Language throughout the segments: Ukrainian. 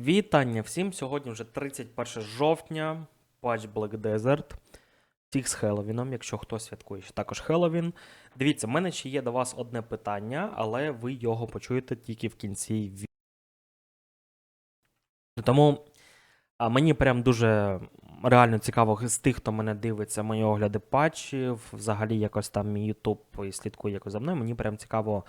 Вітання всім! Сьогодні вже 31 жовтня, патч Black Desert. Всіх з Хеллоуіном, якщо хто святкує ще також Хеллоуін. Дивіться, в мене ще є до вас одне питання, але ви його почуєте тільки в кінці відео. Тому а, мені прям дуже реально цікаво з тих, хто мене дивиться, мої огляди патчів, взагалі якось там мій YouTube і слідкує якось за мною. Мені прям цікаво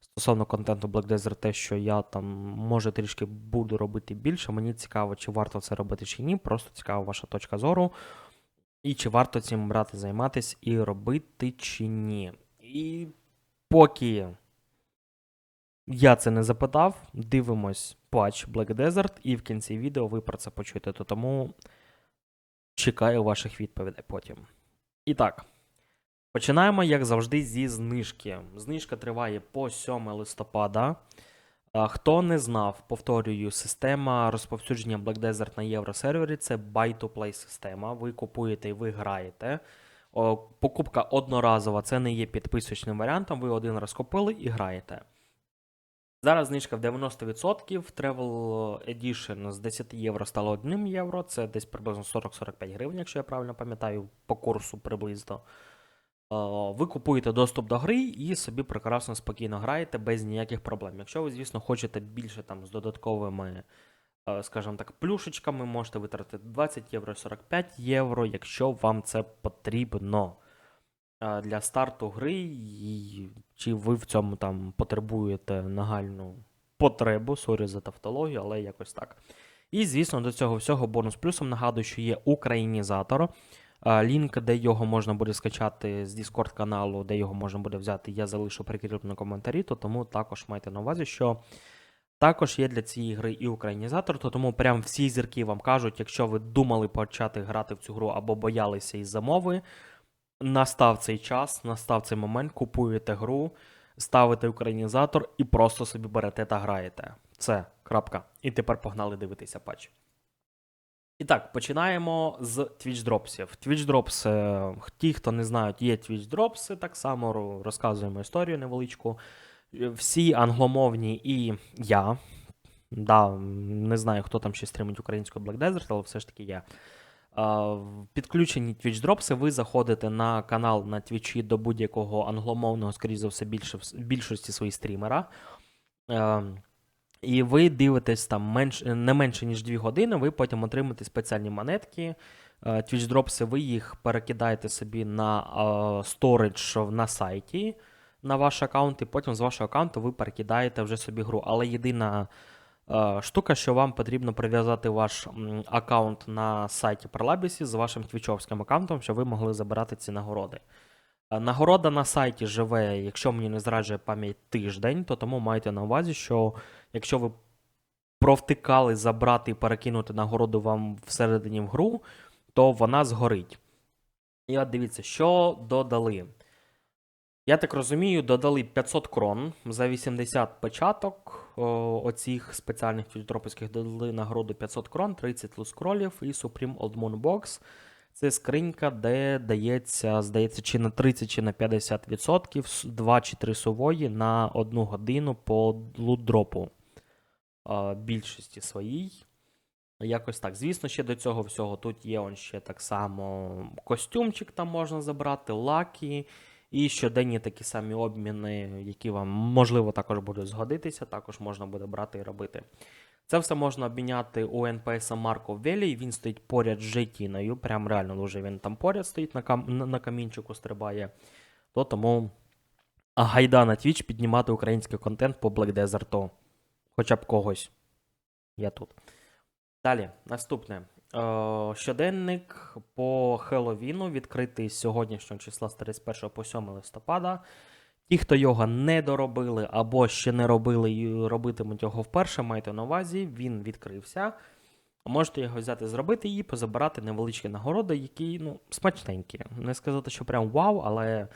стосовно контенту Black Desert, те, що я там може трішки буду робити більше. Мені цікаво, чи варто це робити чи ні. Просто цікава ваша точка зору. І чи варто цим брати, займатися і робити чи ні. І поки я це не запитав, дивимось патч Black Desert, і в кінці відео ви про це почуєте. То тому чекаю ваших відповідей потім. І так. Починаємо, як завжди, зі знижки. Знижка триває по 7 листопада. Хто не знав, повторюю, система розповсюдження Black Desert на євросервері це buy-to-play система. Ви купуєте і ви граєте. Покупка одноразова, це не є підписочним варіантом. Ви один раз купили і граєте. Зараз знижка в 90%. Travel Edition з 10 євро стало 1 євро. Це десь приблизно 40-45 гривень, якщо я правильно пам'ятаю, по курсу приблизно. Е, Ви купуєте доступ до гри і собі прекрасно спокійно граєте без ніяких проблем. Якщо ви, звісно, хочете більше там з додатковими, е, скажімо так, плюшечками, можете витратити 20 євро, 45 євро, якщо вам це потрібно Е, для старту гри, і чи ви в цьому там потребуєте нагальну потребу, сорі за тавтологію, але якось так. І, звісно, до цього всього бонус плюсом нагадую, що є українізатор. Лінк, де його можна буде скачати з Discord каналу, де його можна буде взяти, я залишу прикріпленому коментарі, то тому також майте на увазі, що також є для цієї гри і українізатор, то тому прям всі зірки вам кажуть, якщо ви думали почати грати в цю гру або боялися із замови, настав цей час, настав цей момент, купуєте гру, ставите українізатор і просто собі берете та граєте. Це крапка. І тепер погнали дивитися патч. І так, починаємо з Twitch Drops. Twitch Drops, е, ті, хто не знають, є Twitch Drops, так само розказуємо історію невеличку. Е, Всі англомовні і я. Да, не знаю, хто там ще стримить українську Black Desert, але все ж таки я. Підключені Twitch Drops, ви заходите на канал на Твічі до будь-якого англомовного, скоріше за все, більшості своїх стрімера. Е, і ви дивитесь там менш, не менше, ніж 2 години, ви потім отримаєте спеціальні монетки. Е, Twitch Drops, ви їх перекидаєте собі на е, сторідж на сайті на ваш аккаунт, і потім з вашого аккаунту ви перекидаєте вже собі гру. Але єдина е, штука, що вам потрібно прив'язати ваш аккаунт на сайті Parlabis з вашим твічовським аккаунтом, щоб ви могли забирати ці нагороди. Е, Нагорода на сайті живе, якщо мені не зраджує пам'ять тиждень, то тому майте на увазі, що якщо ви провтикали забрати і перекинути нагороду вам всередині в гру, то вона згорить. І от дивіться, що додали. Я так розумію, додали 500 крон за 80 печаток. Оцих спеціальних фільтропольських додали нагороду 500 крон, 30 лускролів і Supreme Old Moon Box. Це скринька, де дається, здається, чи на 30, чи на 50%, 2 чи 3 сувої на 1 годину по лутдропу а, більшості своїй. Якось так. Звісно, ще до цього всього тут є он ще так само костюмчик там можна забрати, лаки. І щоденні такі самі обміни, які вам можливо також будуть згодитися, також можна буде брати і робити. Це все можна обміняти у НПС Марко Велі. Він стоїть поряд з Жетіною. Прям реально дуже він там поряд стоїть на, кам... на камінчику стрибає. То тому гайда на Twitch піднімати український контент по Black Desert. Хоча б когось. Я тут. Далі, наступне. Е, щоденник по Хеллоуіну відкритий з сьогоднішнього числа з 31 по 7 листопада. Ті, хто його не доробили або ще не робили і робитимуть його вперше, майте на увазі, він відкрився. Можете його взяти, зробити і позабирати невеличкі нагороди, які ну, смачненькі. Не сказати, що прям вау, але,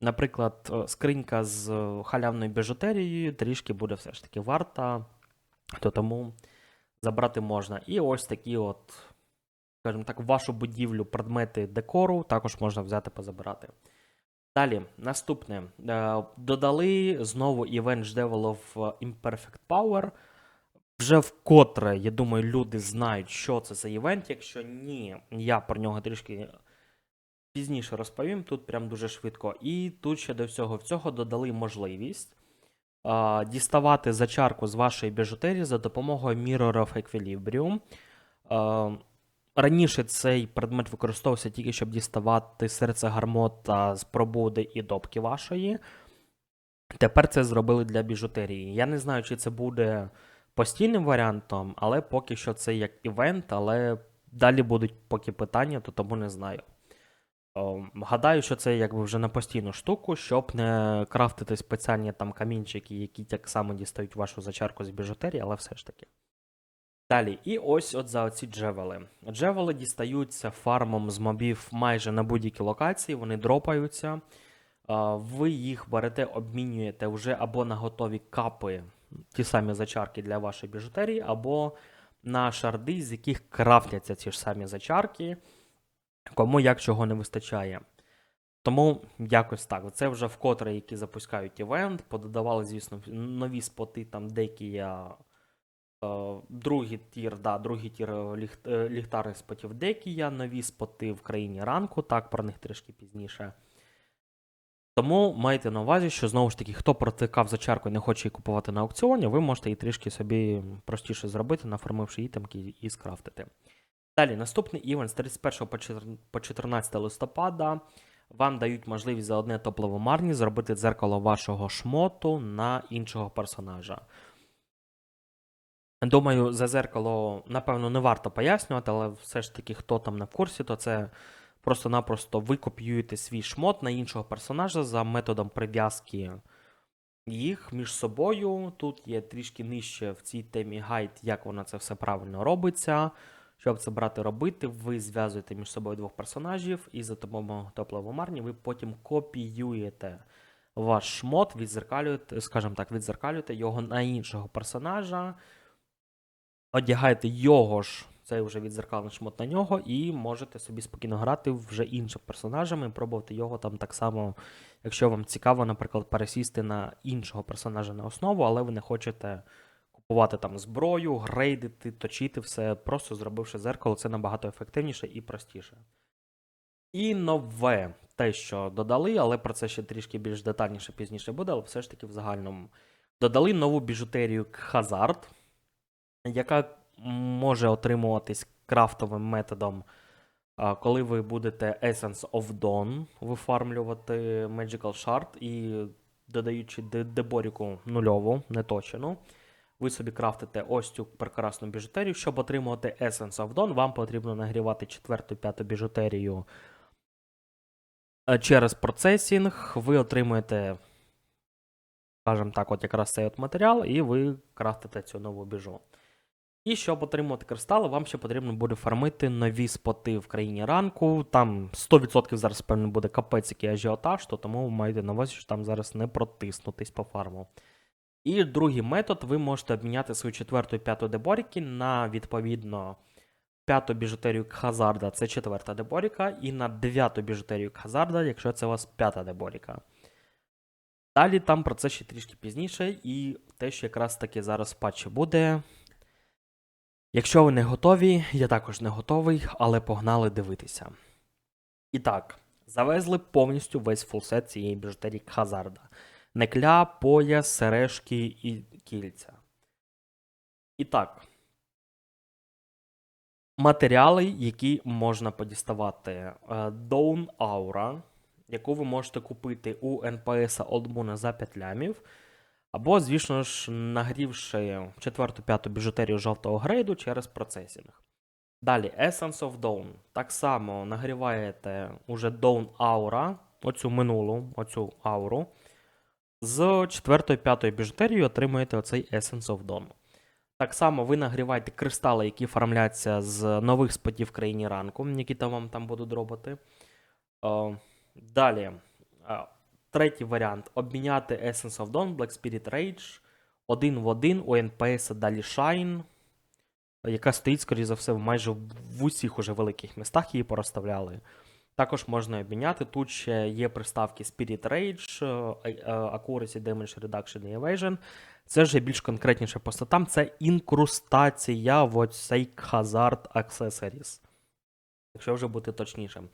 наприклад, е, скринька з е, халявною біжутерією трішки буде все ж таки варта, то тому забрати можна. І ось такі от, скажімо так, вашу будівлю предмети декору також можна взяти позабирати. Далі, наступне. Е, Додали знову Event Devil of Imperfect Power. Вже вкотре, я думаю, люди знають, що це за івент. Якщо ні, я про нього трішки пізніше розповім, тут прям дуже швидко. І тут ще до всього всього додали можливість а, діставати зачарку з вашої біжутерії за допомогою Mirror of Equilibrium. А, раніше цей предмет використовувався тільки, щоб діставати серце гармота з пробуди і допки вашої. Тепер це зробили для біжутерії. Я не знаю, чи це буде постійним варіантом, але поки що це як івент, але далі будуть поки питання, то тому не знаю. О, гадаю, що це якби вже на постійну штуку, щоб не крафтити спеціальні там камінчики, які так само дістають вашу зачарку з біжутерії, але все ж таки. Далі, і ось от за оці джевели. Джевели дістаються фармом з мобів майже на будь-якій локації, вони дропаються. Ви їх берете, обмінюєте вже або на готові капи, ті самі зачарки для вашої біжутерії, або на шарди, з яких крафтяться ці ж самі зачарки, кому як чого не вистачає. Тому якось так. Це вже вкотре, які запускають івент, пододавали, звісно, нові споти, там деякі я. Другий тір, да, другий тір е, ліхт, е, ліхтарних спотів Декія, нові споти в країні ранку, так, про них трішки пізніше. Тому майте на увазі, що знову ж таки, хто протикав зачарку і не хоче її купувати на аукціоні, ви можете її трішки собі простіше зробити, нафармивши ітемки і скрафтити. Далі, наступний івент з 31 по 14 листопада. Вам дають можливість за одне топливо марні зробити дзеркало вашого шмоту на іншого персонажа. Думаю, за зеркало, напевно, не варто пояснювати, але все ж таки, хто там в курсі, то це просто-напросто ви копіюєте свій шмот на іншого персонажа за методом прив'язки їх між собою. Тут є трішки нижче в цій темі гайд, як воно це все правильно робиться. Щоб це брати робити, ви зв'язуєте між собою двох персонажів, і за допомогою тепловомарні ви потім копіюєте ваш шмот, відзеркалюєте, скажімо так, відзеркалюєте його на іншого персонажа, одягаєте його ж, цей вже відзеркалений шмот на нього, і можете собі спокійно грати вже іншим персонажем і пробувати його там так само, якщо вам цікаво, наприклад, пересісти на іншого персонажа на основу, але ви не хочете купувати там зброю, грейдити, точити все, просто зробивши зеркало, це набагато ефективніше і простіше. І нове те, що додали, але про це ще трішки більш детальніше пізніше буде, але все ж таки в загальному. Додали нову біжутерію Hazard, яка може отримуватись крафтовим методом, коли ви будете Essence of Dawn вифармлювати Magical Shard і додаючи деборіку нульову, неточену. Ви собі крафтите ось цю прекрасну біжутерію. Щоб отримувати Essence of Dawn, вам потрібно нагрівати четверту п'яту біжутерію е, через процесінг. Ви отримуєте, скажімо так, от якраз цей от матеріал, і ви крафтите цю нову біжу. І щоб отримувати кристали, вам ще потрібно буде фармити нові споти в країні ранку. Там 100% зараз, певно, буде капець який ажіотаж, то тому майте на увазі, що там зараз не протиснутись по фарму. І другий метод, ви можете обміняти свою четверту і п'яту деборіки на відповідно п'яту біжутерію Хазарда, це четверта деборіка, і на дев'яту біжутерію Хазарда, якщо це у вас п'ята деборіка. Далі там про це ще трішки пізніше, і те, що якраз таки зараз в патчі буде. Якщо ви не готові, я також не готовий, але погнали дивитися. І так, завезли повністю весь фулсет цієї біжутерії Хазарда. Некля, пояс, сережки і кільця. І так. Матеріали, які можна подіставати. Е, Dawn Aura, яку ви можете купити у НПС Олдмуна за 5 лямів. Або, звісно ж, нагрівши четверту-п'яту біжутерію жовтого грейду через процесінг. Далі Essence of Dawn. Так само нагріваєте уже Dawn Aura, оцю минулу, оцю ауру. З 4-5 біжутерії отримуєте оцей Essence of Dawn. Так само ви нагріваєте кристали, які фармляться з нових спотів в країні ранку, які там вам там будуть робити. Е, Далі. Третій варіант обміняти Essence of Dawn, Black Spirit Rage один в один у NPS далі Shine, яка стоїть, скоріше за все, майже в усіх уже великих містах її порозставляли. Також можна обміняти. Тут ще є приставки Spirit Rage, е, е, Accuracy, Damage Reduction і Evasion. Це вже більш конкретніше по статам. Це інкрустація в цей Hazard Accessories. Якщо вже бути точнішим.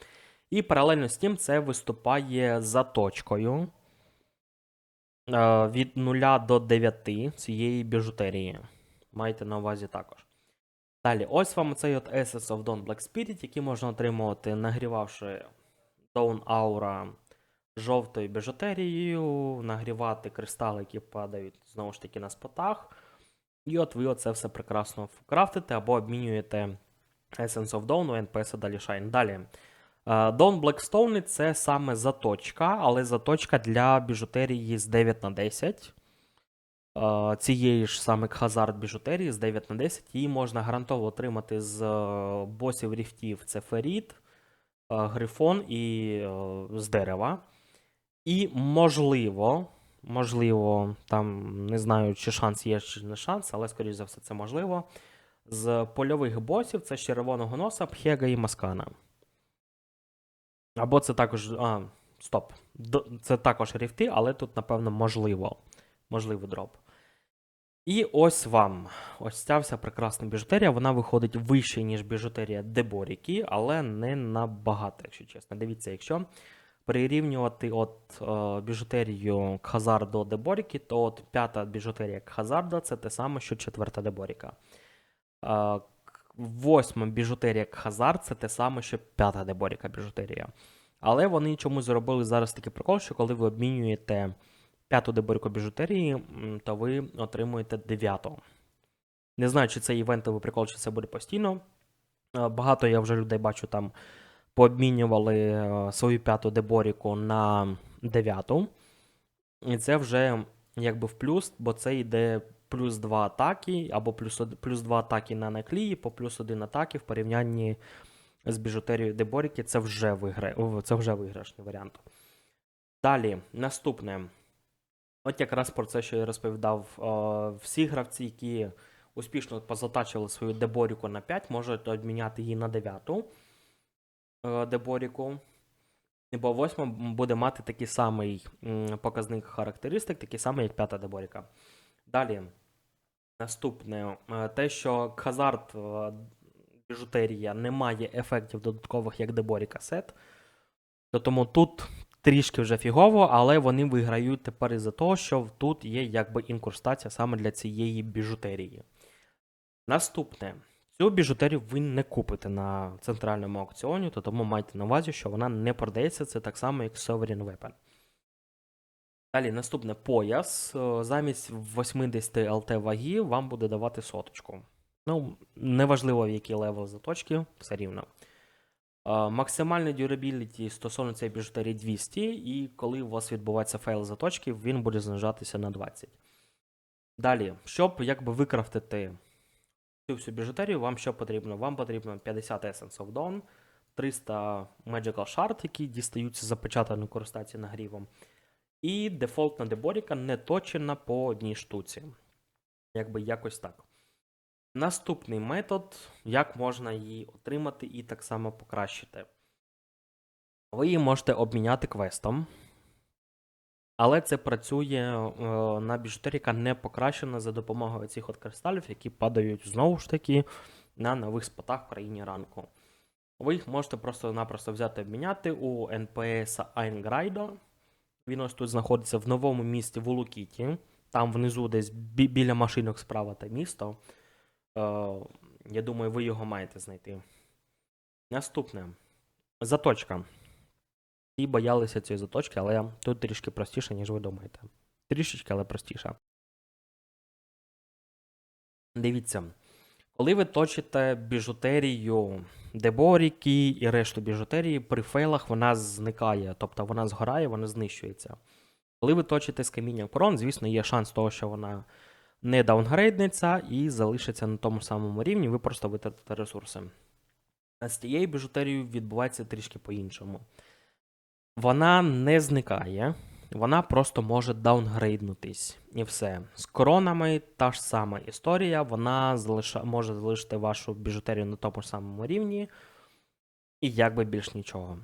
І паралельно з тим це виступає заточкою е, від 0 до 9 цієї біжутерії. Майте на увазі також. Далі, ось вам цей от Essence of Dawn Black Spirit, який можна отримувати, нагрівавши Dawn Aura жовтою біжутерією, нагрівати кристали, які падають знову ж таки на спотах. І от ви оце все прекрасно крафтите або обмінюєте Essence of Dawn у NPS далі Shine. Далі. Е, Dawn Blackstone це саме заточка, але заточка для біжутерії з 9 на 10. Е, Цієї ж саме Hazard біжутерії з 9 на 10. Її можна гарантово отримати з е, босів ріфтів. Це Феріт, е, Грифон і е, з дерева. І можливо, можливо, там не знаю, чи шанс є, чи не шанс, але скоріш за все, це можливо. З польових босів це з червоного носа, Пхега і Маскана. Або це також. А, стоп. Це також ріфти, але тут, напевно, можливо. Можливий дроп. І ось вам. Ось ця вся прекрасна біжутерія. Вона виходить вище, ніж біжутерія Деборіки, але не набагато, якщо чесно. Дивіться, якщо прирівнювати от е, біжутерію Хазар до Деборіки, то от п'ята біжутерія Хазарда це те саме, що четверта Деборіка. Е, Восьма біжутерія Хазар це те саме, що п'ята Деборіка біжутерія. Але вони чомусь зробили зараз такий прикол, що коли ви обмінюєте п'яту деборіку біжутерії, то ви отримуєте дев'яту. Не знаю, чи це івентовий прикол, чи це буде постійно. Е, Багато я вже людей бачу там пообмінювали е, свою п'яту деборіку на дев'яту. І це вже якби в плюс, бо це йде плюс 2 атаки, або плюс, плюс 2 атаки на наклії, по плюс 1 атаки в порівнянні з біжутерією деборіки. Це вже, вигра... це вже виграшний варіант. Далі, наступне. От якраз про це, що я розповідав, всі гравці, які успішно позатачили свою деборіку на 5, можуть обміняти її на 9 е, деборіку. Бо восьма буде мати такий самий показник характеристик, такий самий, як п'ята деборіка. Далі, наступне, е, те, що Хазард е, біжутерія не має ефектів додаткових, як деборіка сет. То тому тут трішки вже фігово, але вони виграють тепер із-за того, що тут є якби інкурстація саме для цієї біжутерії. Наступне. Цю біжутерію ви не купите на центральному аукціоні, то тому майте на увазі, що вона не продається. Це так само, як Sovereign Weapon. Далі, наступне пояс. Е, Замість 80 ЛТ ваги вам буде давати соточку. Ну, неважливо, в який левел заточки, все рівно. Е, Максимальний durability стосовно цієї біжутерії 200, і коли у вас відбувається фейл заточки, він буде знижатися на 20. Далі, щоб якби викрафтити цю всю біжутерію, вам що потрібно? Вам потрібно 50 Essence of Dawn, 300 Magical Shard, які дістаються запечатаною користації нагрівом, і дефолтна деборіка не точена по одній штуці. Якби якось так. Наступний метод, як можна її отримати і так само покращити. Ви її можете обміняти квестом, але це працює е, на біжутерії, яка не покращена за допомогою цих от кристалів, які падають знову ж таки на нових спотах в країні ранку. Ви їх можете просто-напросто взяти обміняти у НПС Айнграйдо. Він ось тут знаходиться в новому місті в Улукіті. Там внизу, десь бі- біля машинок справа та місто. Е, я думаю, ви його маєте знайти. Наступне. Заточка. І боялися цієї заточки, але тут трішки простіше, ніж ви думаєте. Трішечки, але простіше. Дивіться. Коли ви точите біжутерію деборіки і решту біжутерії, при фейлах вона зникає, тобто вона згорає, вона знищується. Коли ви точите з каміння корон, звісно, є шанс того, що вона не даунгрейднеться і залишиться на тому самому рівні, ви просто витратите ресурси. А з тією біжутерією відбувається трішки по-іншому. Вона не зникає, вона просто може даунгрейднутись. І все. З коронами та ж сама історія, вона залиша... може залишити вашу біжутерію на тому ж самому рівні, і якби більш нічого.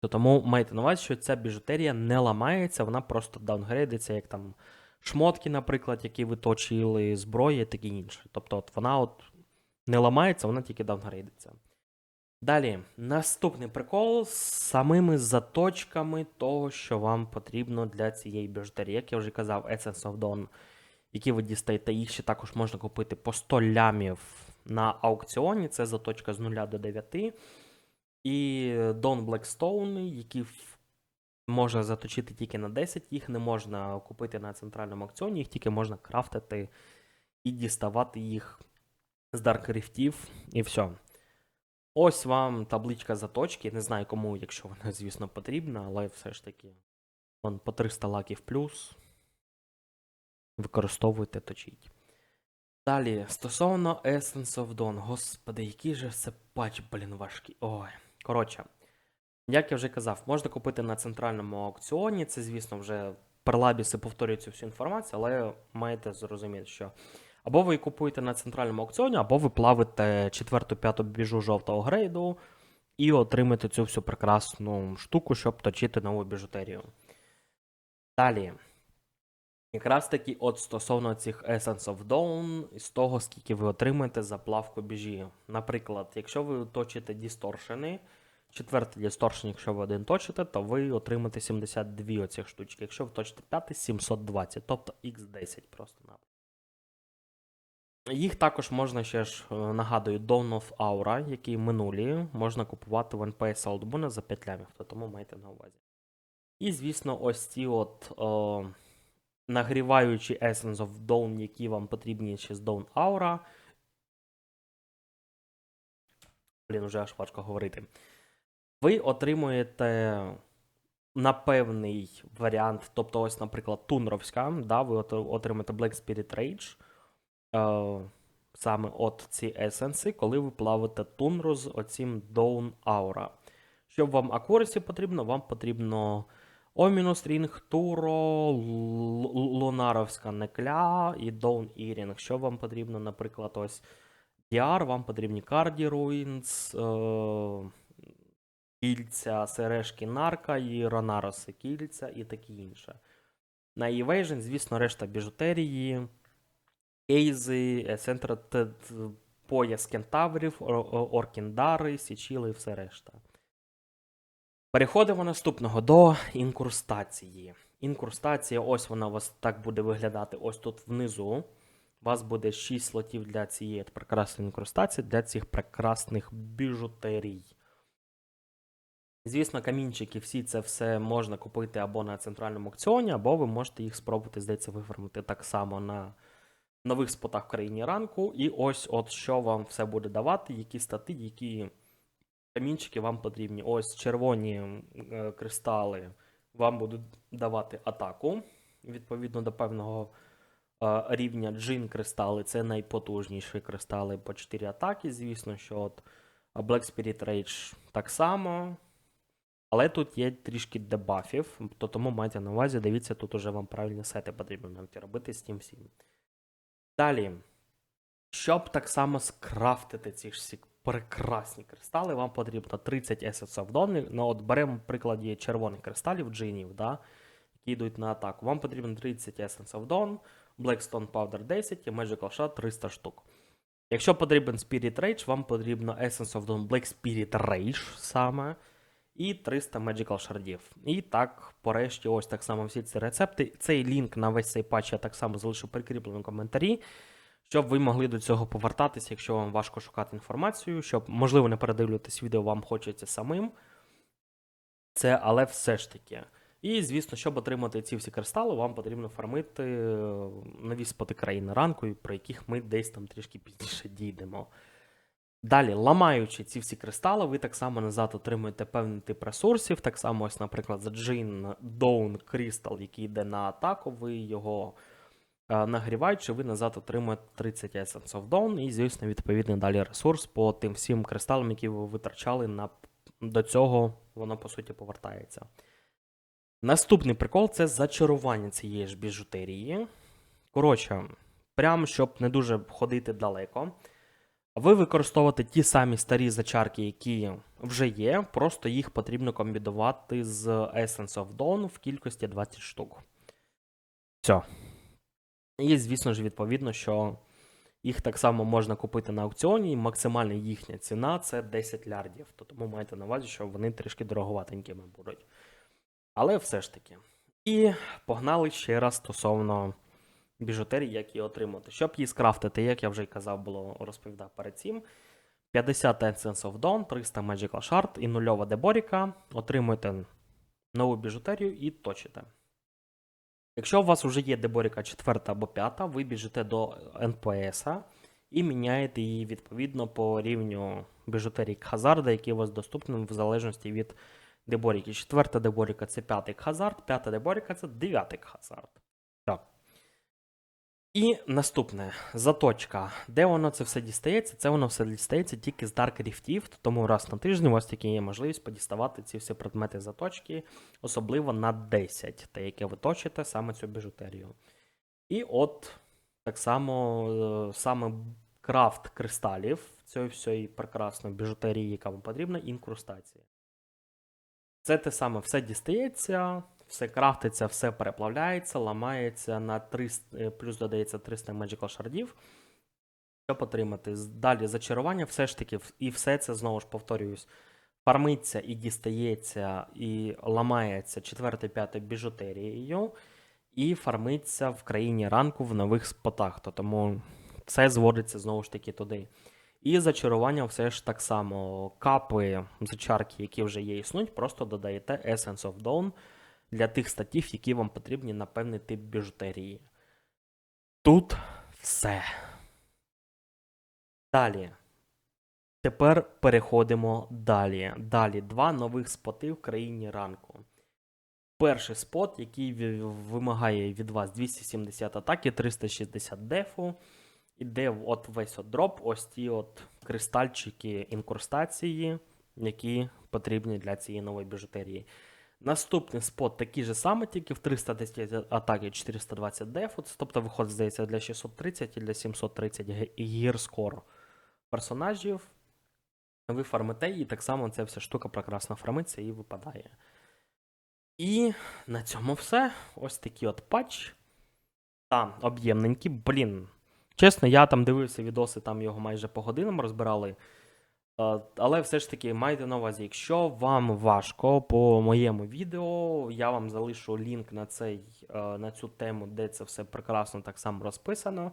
То тому майте на увазі, що ця біжутерія не ламається, вона просто даунгрейдиться, як там шмотки, наприклад, які ви точили, зброя і таке інше. Тобто, от вона от не ламається, вона тільки даунгрейдиться. Далі, наступний прикол з самими заточками того, що вам потрібно для цієї біжутерії. Як я вже казав, Essence of Dawn, які ви дістаєте, їх ще також можна купити по 100 лямів на аукціоні. Це заточка з 0 до 9. І Dawn Blackstone, які можна заточити тільки на 10, їх не можна купити на центральному аукціоні, їх тільки можна крафтити і діставати їх з Riftів, і все. Ось вам табличка заточки. Не знаю кому, якщо вона, звісно, потрібна, але все ж таки. Вон по 300 лаків плюс. Використовуйте, точіть. Далі, стосовно Essence of Dawn. Господи, який же це патч, блін, важкий. Ой. Коротше, як я вже казав, можна купити на центральному аукціоні. Це, звісно, вже перлабіси повторюють цю всю інформацію, але маєте зрозуміти, що або ви купуєте на центральному аукціоні, або ви плавите четверту-п'яту біжу жовтого грейду і отримаєте цю всю прекрасну штуку, щоб точити нову біжутерію. Далі. Якраз таки, от стосовно цих Essence of Dawn, з того, скільки ви отримаєте за плавку біжі. Наприклад, якщо ви точите дісторшени, четвертий дісторшен, якщо ви один точите, то ви отримаєте 72 оцих штучки. Якщо ви точите п'ятий, 720, тобто x10 просто на. Їх також можна ще ж е, нагадую Dawn of Aura, які минулі, можна купувати в NPS Outbound за 5 лямів, то тому майте на увазі. І, звісно, ось ці от о, нагріваючі Essence of Dawn, які вам потрібні ще з Dawn Aura. Блін, уже аж важко говорити. Ви отримуєте на певний варіант, тобто, ось, наприклад, Тунровська, да, ви отримаєте Black Spirit Rage. Е, саме от ці есенси, коли ви плавите тундру з оцім Dawn Aura. Щоб вам акурасі потрібно, вам потрібно Ominous Ring, Туро, Лунаровська Некля і Dawn Earring. Що вам потрібно, наприклад, ось DR, вам потрібні Cardi Ruins, е, кільця, сережки Нарка і Ронароси кільця і таке інше. На Evasion, звісно, решта біжутерії, кейзи, е, центр пояс кентаврів, оркіндари, січіли і все решта. Переходимо наступного до інкрустації. Інкрустація, ось вона у вас так буде виглядати ось тут внизу. У вас буде 6 слотів для цієї прекрасної інкрустації, для цих прекрасних біжутерій. Звісно, камінчики, всі це все можна купити або на центральному аукціоні, або ви можете їх спробувати, здається, виформити так само на нових спотах в країні ранку. І ось от що вам все буде давати, які стати, які камінчики вам потрібні. Ось червоні е, кристали вам будуть давати атаку. Відповідно до певного е, рівня джин кристали це найпотужніші кристали по 4 атаки. Звісно, що от Black Spirit Rage так само. Але тут є трішки дебафів, то тому майте на увазі, дивіться, тут уже вам правильні сети потрібно навіть робити з тим всім. Далі. Щоб так само скрафтити ці ж всі прекрасні кристали, вам потрібно 30 Essence of Dawn. Ну, от беремо прикладі червоних кристалів, джинів, да, які йдуть на атаку. Вам потрібно 30 Essence of Dawn, Blackstone Powder 10 і Magical Shot 300 штук. Якщо потрібен Spirit Rage, вам потрібно Essence of Dawn Black Spirit Rage саме. І 300 Magical Shardів. І так, порешті, ось так само всі ці рецепти. Цей лінк на весь цей патч я так само залишу прикріплений в коментарі, щоб ви могли до цього повертатись, якщо вам важко шукати інформацію, щоб, можливо, не передивлюватись відео, вам хочеться самим. Це, але все ж таки. І, звісно, щоб отримати ці всі кристали, вам потрібно фармити е, нові споти країни ранку, про яких ми десь там трішки пізніше дійдемо. Далі, ламаючи ці всі кристали, ви так само назад отримуєте певний тип ресурсів. Так само, ось, наприклад, за Джин Dawn Crystal, який йде на атаку, ви його е, нагріваючи, ви назад отримуєте 30 Essence of Dawn, і, звісно, відповідний далі ресурс по тим всім кристалам, які ви витрачали на... до цього, воно по суті повертається. Наступний прикол це зачарування цієї ж біжутерії. Коротше, прям щоб не дуже ходити далеко. Ви використовуєте ті самі старі зачарки, які вже є, просто їх потрібно комбінувати з Essence of Dawn в кількості 20 штук. Все. І, звісно ж, відповідно, що їх так само можна купити на аукціоні, і максимальна їхня ціна це 10 лярдів. То тому майте на увазі, що вони трішки дороговатенькими будуть. Але все ж таки. І погнали ще раз стосовно біжутерії, як її отримати. Щоб її скрафтити, як я вже й казав, було розповідав перед цим. 50 Essence of Dawn, 300 Magical Shard і нульова деборіка. Отримуєте нову біжутерію і точите. Якщо у вас вже є деборіка 4 або 5, ви біжите до НПС і міняєте її відповідно по рівню біжутерії Хазарда, який у вас доступний в залежності від деборіки. Четверта деборіка це п'ятий Хазард, п'ята деборіка це дев'ятий Хазард. І наступне заточка. Де воно це все дістається? Це воно все дістається тільки з Dark Riftів, тому раз на тиждень у вас тільки є можливість подіставати ці всі предмети заточки, особливо на 10, те, яке ви точите саме цю біжутерію. І от так само е, саме крафт кристалів цієї всієї прекрасної біжутерії, яка вам потрібна, інкрустація. Це те саме все дістається, все крафтиться, все переплавляється, ламається на 300, е, плюс додається 300 Magical шардів. Щоб отримати. Далі зачарування, все ж таки, і все це знову ж повторююсь. Фармиться і дістається, і ламається 4-5 біжутерією, і фармиться в країні ранку в нових спотах. То тому все зводиться знову ж таки туди. І зачарування все ж так само. Капи, зачарки, які вже є, існують, просто додаєте Essence of Dawn для тих статів, які вам потрібні на певний тип біжутерії. Тут все. Далі. Тепер переходимо далі. Далі два нових споти в країні ранку. Перший спот, який вимагає від вас 270 атаки, 360 дефу. Іде от весь от дроп, ось ті от кристальчики інкрустації, які потрібні для цієї нової біжутерії. Наступний спот такий же самий, тільки в 310 атаки 420 дефу. Тобто виходить, здається, для 630 і для 730 ге- гірскор персонажів. Ви фармите, і так само ця вся штука прекрасно фармиться і випадає. І на цьому все. Ось такий от патч. Та, об'ємненький. Блін. Чесно, я там дивився відоси, там його майже по годинам розбирали. Е, Але все ж таки майте на увазі, якщо вам важко по моєму відео, я вам залишу лінк на, цей, е, на цю тему, де це все прекрасно так само розписано,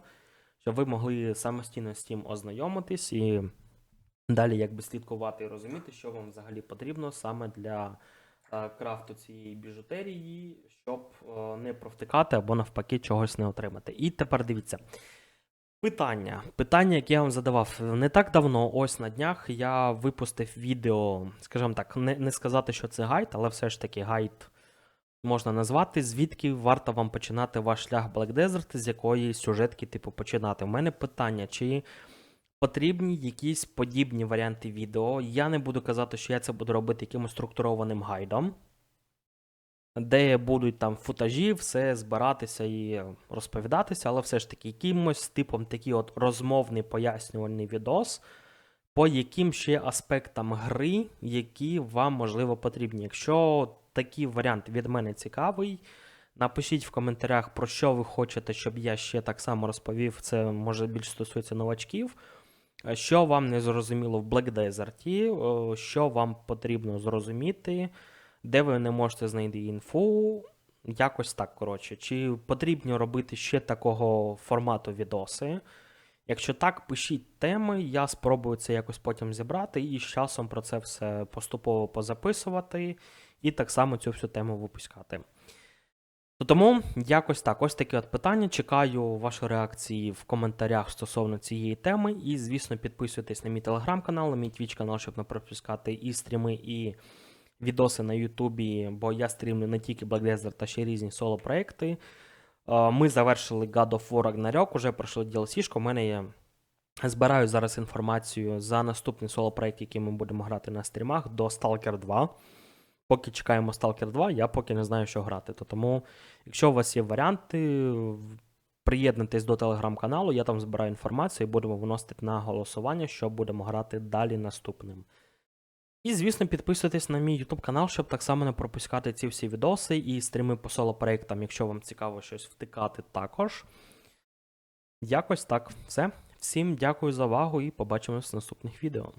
щоб ви могли самостійно з цим ознайомитись і далі якби слідкувати і розуміти, що вам взагалі потрібно саме для е, крафту цієї біжутерії, щоб не провтикати або навпаки чогось не отримати. І тепер дивіться. Питання. Питання, яке я вам задавав не так давно, ось на днях я випустив відео, скажімо так, не, не сказати, що це гайд, але все ж таки гайд можна назвати, звідки варто вам починати ваш шлях Black Desert, з якої сюжетки, типу, починати. У мене питання, чи потрібні якісь подібні варіанти відео. Я не буду казати, що я це буду робити якимось структурованим гайдом, де будуть там футажі, все збиратися і розповідатися, але все ж таки якимось типом такий от розмовний пояснювальний відос, по яким ще аспектам гри, які вам можливо потрібні. Якщо такий варіант від мене цікавий, напишіть в коментарях, про що ви хочете, щоб я ще так само розповів. Це може більш стосується новачків. Е, Що вам не зрозуміло в Black Desert, е, що вам потрібно зрозуміти, де ви не можете знайти інфу. Якось так, коротше. Чи потрібно робити ще такого формату відоси? Якщо так, пишіть теми, я спробую це якось потім зібрати і з часом про це все поступово позаписувати, і так само цю всю тему випускати. То тому якось так, ось таке от питання. Чекаю ваші реакції в коментарях стосовно цієї теми. І, звісно, підписуйтесь на мій телеграм-канал, на мій твіч канал, щоб не пропускати і стріми, і відоси на Ютубі, бо я стрімлю не тільки Black Desert, а ще різні соло-проекти. Ми завершили God of War Ragnarok, уже пройшли DLC-шку. У мене є. Збираю зараз інформацію за наступний соло-проект, який ми будемо грати на стрімах, до Stalker 2. Поки чекаємо Stalker 2, я поки не знаю, що грати. То тому, якщо у вас є варіанти, приєднуйтесь до телеграм-каналу, я там збираю інформацію і будемо виносити на голосування, що будемо грати далі наступним. І, звісно, підписуйтесь на мій YouTube канал, щоб так само не пропускати ці всі відоси і стріми по соло-проєктам, якщо вам цікаво щось втикати також. Якось так. Все. Всім дякую за увагу і побачимось в наступних відео.